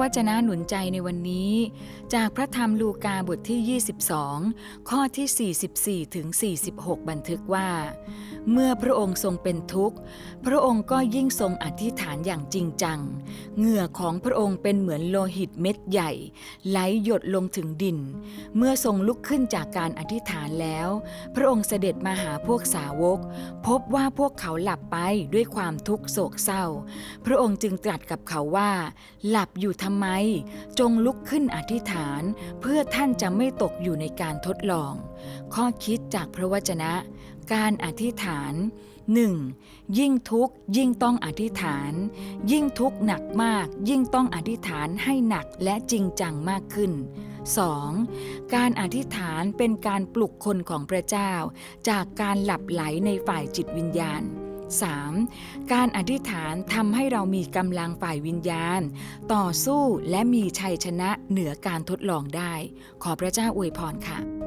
วจนะหนุนใจในวันนี้ จากพระธรรมลูกาบทที่ 22 ข้อที่ 44 ถึง 46 บันทึกว่า เมื่อพระองค์ทรงเป็นทุกข์ พระองค์ก็ยิ่งทรงอธิษฐานอย่างจริงจัง เหงื่อของพระองค์เป็นเหมือนโลหิตเม็ดใหญ่ ไหลหยดลงถึงดิน เมื่อทรงลุกขึ้นจากการอธิษฐานแล้ว พระองค์เสด็จมาหาพวกสาวก พบว่าพวกเขาหลับไปด้วยความทุกข์โศกเศร้า พระองค์จึงตรัสกับเขาว่า หลับอยู่ทำไม จงลุกขึ้นอธิษฐาน เพื่อท่านจะไม่ตกอยู่ในการทดลอง ข้อคิดจากพระวจนะ การอธิษฐาน 1. ยิ่งทุกข์ยิ่งต้องอธิษฐาน ยิ่งทุกข์หนักมาก ยิ่งต้องอธิษฐานให้หนักและจริงจังมากขึ้น 2. การอธิษฐานเป็นการปลุกคนของพระเจ้า จากการหลับไหลในฝ่ายจิตวิญญาณ 3. การอธิษฐานทำให้เรามีกำลังฝ่ายวิญญาณ ต่อสู้และมีชัยชนะเหนือการทดลองได้ ขอพระเจ้าอวยพรค่ะ